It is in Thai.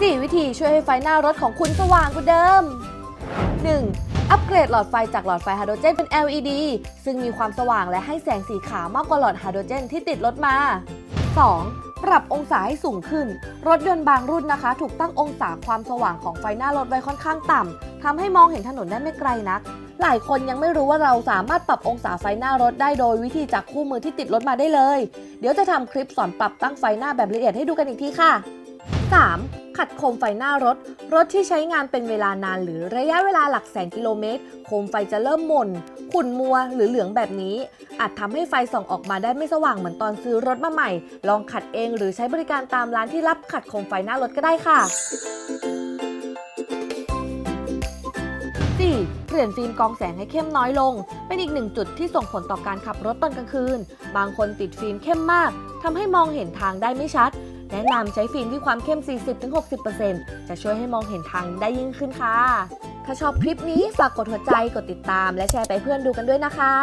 4 วิธีช่วยให้ไฟหน้ารถของคุณสว่างกว่าเดิม 1. อัปเกรดหลอดไฟจากหลอดไฟไฮโดรเจนเป็น LED ซึ่งมีความสว่างและให้แสงสีขาวมากกว่าหลอดไฮโดรเจนที่ติดรถมา 2. ปรับองศาให้สูงขึ้น รถยนต์บางรุ่นนะคะ ถูกตั้งองศาความสว่างของไฟหน้ารถไว้ค่อนข้างต่ำทำให้มองเห็นถนนได้ไม่ไกลนัก หลายคนยังไม่รู้ว่าเราสามารถปรับองศาไฟหน้ารถได้โดยวิธีจากคู่มือที่ติดรถมาได้เลย เดี๋ยวจะทำคลิปสอนปรับตั้งไฟหน้าแบบละเอียดให้ดูกันอีกทีค่ะ 3. ขัดโคมไฟหน้ารถ รถที่ใช้งานเป็นเวลานานหรือระยะเวลาหลักแสนกิโลเมตร โคมไฟจะเริ่มหม่น ขุ่นมัวหรือเหลืองแบบนี้ อาจทำให้ไฟส่องออกมาได้ไม่สว่างเหมือนตอนซื้อรถมาใหม่ ลองขัดเองหรือใช้บริการตามร้านที่รับขัดโคมไฟหน้ารถก็ได้ค่ะ 4. เปลี่ยนฟิล์มกองแสงให้เข้มน้อยลง เป็นอีกหนึ่งจุดที่ส่งผลต่อการขับรถตอนกลางคืน บางคนติดฟิล์มเข้มมากทำให้มองเห็นทางได้ไม่ชัด แนะนำใช้ฟิล์มที่ความเข้ม 40-60%จะช่วยให้มองเห็นทางได้ยิ่งขึ้นค่ะ ถ้าชอบคลิปนี้ฝากกดหัวใจ กดติดตาม และแชร์ไปเพื่อนดูกันด้วยนะคะ